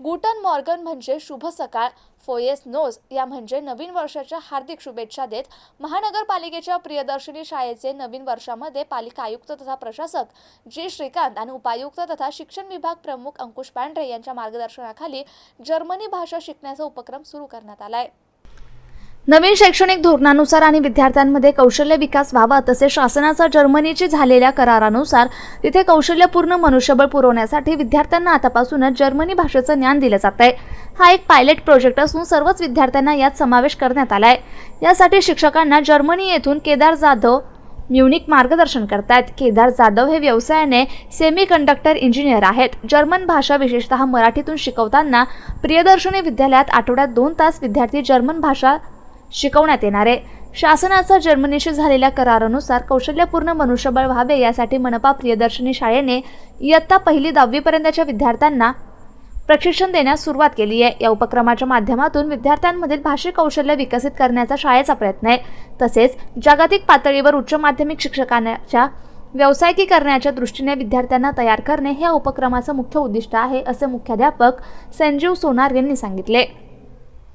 गुटन Morgan म्हणजे शुभ सकाळ फोयेस नोज या म्हणजे नवीन वर्षाच्या हार्दिक शुभेच्छा देत महानगरपालिकेच्या प्रियदर्शनी शाळेचे नवीन वर्षामध्ये पालिका आयुक्त तथा प्रशासक जी श्रीकांत आणि उपायुक्त तथा शिक्षण विभाग प्रमुख अंकुश पांढरे यांच्या मार्गदर्शनाखाली जर्मनी भाषा शिकण्याचा उपक्रम सुरू करण्यात आला आहे नवीन शैक्षणिक धोरणानुसार आणि विद्यार्थ्यांमध्ये कौशल्य विकास व्हावा तसे शासनाचा जर्मनीची झालेल्या करारानुसार तिथे कौशल्यपूर्ण मनुष्यबळ पुरवण्यासाठी विद्यार्थ्यांना आतापासूनच जर्मनी भाषेचं ज्ञान दिलं जात आहे. हा एक पायलट प्रोजेक्ट असून सर्वच विद्यार्थ्यांना यात समावेश करण्यात आला आहे. यासाठी शिक्षकांना जर्मनी येथून केदार जाधव म्युनिक मार्गदर्शन करतात केदार जाधव हे व्यवसायाने सेमी कंडक्टर इंजिनियर आहेत. जर्मन भाषा विशेषतः मराठीतून शिकवताना प्रियदर्शनी विद्यालयात आठवड्यात दोन तास विद्यार्थी जर्मन भाषा शिकवण्यात येणार आहे. शासनाचा जर्मनीशी झालेल्या करारानुसार कौशल्यपूर्ण मनुष्यबळ व्हावे यासाठी मनपा प्रियदर्शनी शाळेने इयत्ता पहिली दहावीपर्यंतच्या विद्यार्थ्यांना प्रशिक्षण देण्यास सुरुवात केली आहे. या उपक्रमाच्या माध्यमातून विद्यार्थ्यांमधील भाषिक कौशल्य विकसित करण्याचा शाळेचा प्रयत्न आहे. तसेच जागतिक पातळीवर उच्च माध्यमिक शिक्षकांच्या व्यावसायिकीकरणाच्या दृष्टीने विद्यार्थ्यांना तयार करणे हे या उपक्रमाचं मुख्य उद्दिष्ट आहे असे मुख्याध्यापक संजीव सोनार यांनी सांगितले.